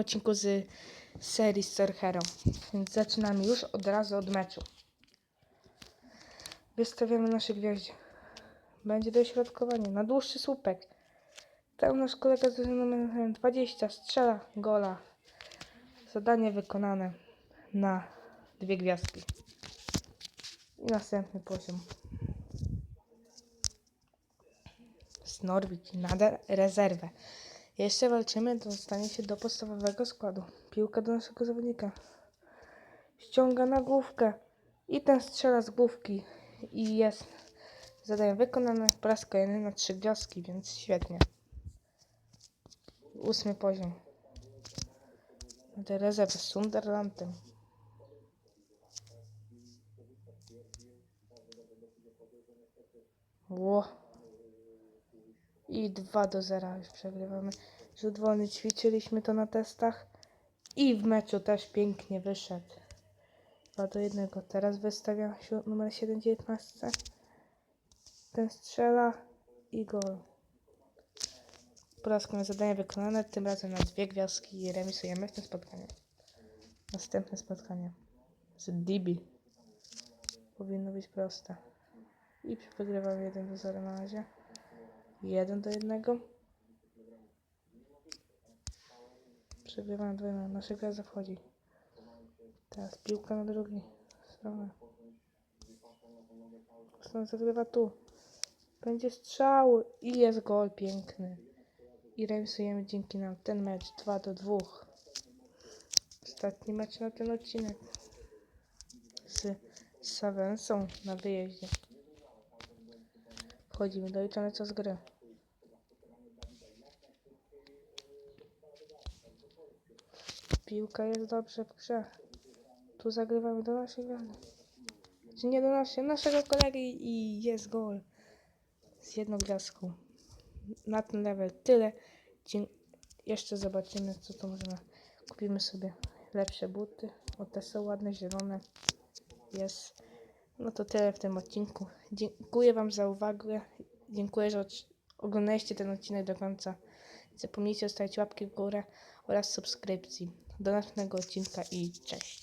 odcinku z serii Star Hero. Więc zaczynamy już od razu od meczu. Wystawiamy nasze gwiazdy. Będzie dośrodkowanie na dłuższy słupek. Tam nasz kolega z numerem 20 strzela gola. Zadanie wykonane na dwie gwiazdki. I następny poziom. Snorwich na rezerwę. Jeszcze walczymy, dostanie się do podstawowego składu. Piłka do naszego zawodnika. Ściąga na główkę. I ten strzela z główki. I jest zadanie wykonane po raz kolejny na trzy gwiazdki, więc świetnie. Ósmy poziom. Tę rezerwę z Sunderlandem. Ło. I 2 do 0 już przegrywamy. Rzut wolny ćwiczyliśmy to na testach. I w meczu też pięknie wyszedł. 2 do 1. Teraz wystawia się numer 7 19. Ten strzela i gol. Po raz kolejny zadanie wykonane, tym razem na dwie gwiazdki remisujemy w tym spotkaniu. Następne spotkanie z Dibi. Powinno być proste. I wygrywamy 1 do 0 na razie. 1 do 1. Przegrywamy 2 na nasza gwiazda wchodzi. Teraz piłka na drugi stronę. Stronę zagrywa tu. Będzie strzał i jest gol piękny. I remisujemy dzięki nam ten mecz 2 do 2. Ostatni mecz na ten odcinek. Z Savensą na wyjeździe. Wchodzimy, doliczony czas gry. Piłka jest dobrze w grze. Tu zagrywamy do naszej. Czy nie do naszej, naszego kolegi i jest gol. Z jedną gwiazdką. Na ten level tyle. Dzie- Jeszcze zobaczymy co to możemy. Kupimy sobie lepsze buty. O te są ładne, zielone. Jest. No to tyle w tym odcinku. Dziękuję Wam za uwagę. Dziękuję, że oglądaliście ten odcinek do końca. Nie zapomnijcie zostawić łapki w górę oraz subskrypcji. Do następnego odcinka i cześć.